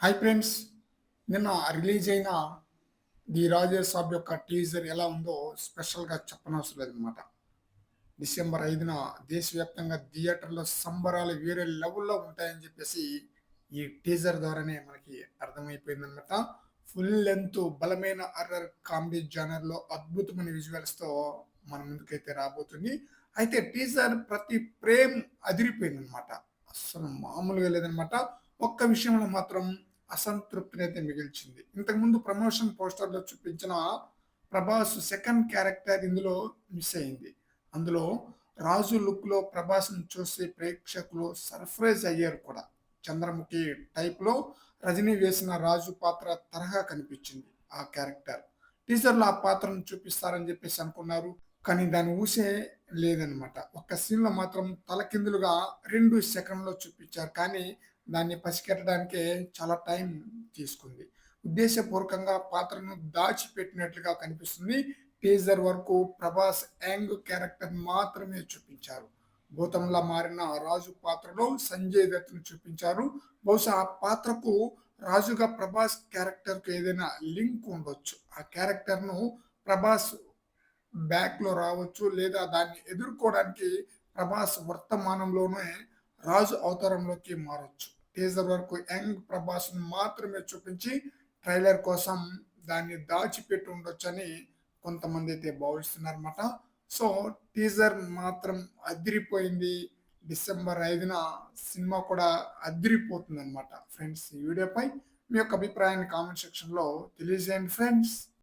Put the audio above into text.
Hi friends నిన్న release అయిన the Raja Saab యొక్క టీజర్ ఎలా ఉందో స్పెషల్గా చెప్పనవసరం లేదనమాట డిసెంబర్ ఐదున దేశవ్యాప్తంగా థియేటర్లో సంబరాలు వేరే లెవెల్లో ఉంటాయని చెప్పేసి ఈ టీజర్ ద్వారానే మనకి అర్థమైపోయిందనమాట ఫుల్ లెంత్ బలమైన అర్రర్ కామెడీ జానర్లో అద్భుతమైన విజువల్స్తో మన ముందుకైతే రాబోతుంది. అయితే టీజర్ ప్రతి ప్రేమ్ అదిరిపోయిందనమాట అస్సలు మామూలుగా లేదనమాట ఒక్క విషయంలో మాత్రం అసంతృప్తిని అయితే మిగిల్చింది. ఇంతకుముందు ప్రమోషన్ పోస్టర్లో చూపించిన ప్రభాస్ సెకండ్ క్యారెక్టర్ ఇందులో మిస్ అయింది. అందులో రాజు లుక్లో ప్రభాస్ను చూసి ప్రేక్షకులు సర్ప్రైజ్ అయ్యారు కూడా. చంద్రముఖి టైప్లో రజనీ వేసిన రాజు పాత్ర తరహా కనిపించింది ఆ క్యారెక్టర్. టీజర్లో ఆ పాత్రను చూపిస్తారని చెప్పేసి అనుకున్నారు. కానీ దాని ఊసే లేదనమాట ఒక్క సీన్లో మాత్రం తలకిందులుగా రెండు సెకండ్లో చూపించారు. కానీ దాన్ని పసికెట్టడానికే చాలా టైం తీసుకుంది. ఉద్దేశపూర్వకంగా పాత్రను దాచిపెట్టినట్లుగా కనిపిస్తుంది. టీజర్ వరకు ప్రభాస్ యాంగ్ క్యారెక్టర్ మాత్రమే చూపించారు. భూతంలా మారిన రాజు పాత్రలో సంజయ్ దత్తును చూపించారు. బహుశా ఆ పాత్రకు రాజుగా ప్రభాస్ క్యారెక్టర్కు ఏదైనా లింక్ ఉండొచ్చు. ఆ క్యారెక్టర్ను ప్రభాస్ బ్యాక్లో రావచ్చు లేదా దాన్ని ఎదుర్కోవడానికి ప్రభాస్ వర్తమానంలోనే రాజు అవతారంలోకి మారొచ్చు. టీజర్ వరకు యంగ్ ప్రభాస్ను మాత్రమే చూపించి ట్రైలర్ కోసం దాన్ని దాచిపెట్టి ఉండొచ్చని కొంతమంది అయితే భావిస్తున్నారన్నమాట. సో టీజర్ మాత్రం అదిరిపోయింది. డిసెంబర్ ఐదున సినిమా కూడా అదిరిపోతుంది అనమాట ఫ్రెండ్స్ ఈ వీడియోపై మీ యొక్క అభిప్రాయాన్ని కామెంట్ సెక్షన్లో తెలియజేయండి ఫ్రెండ్స్.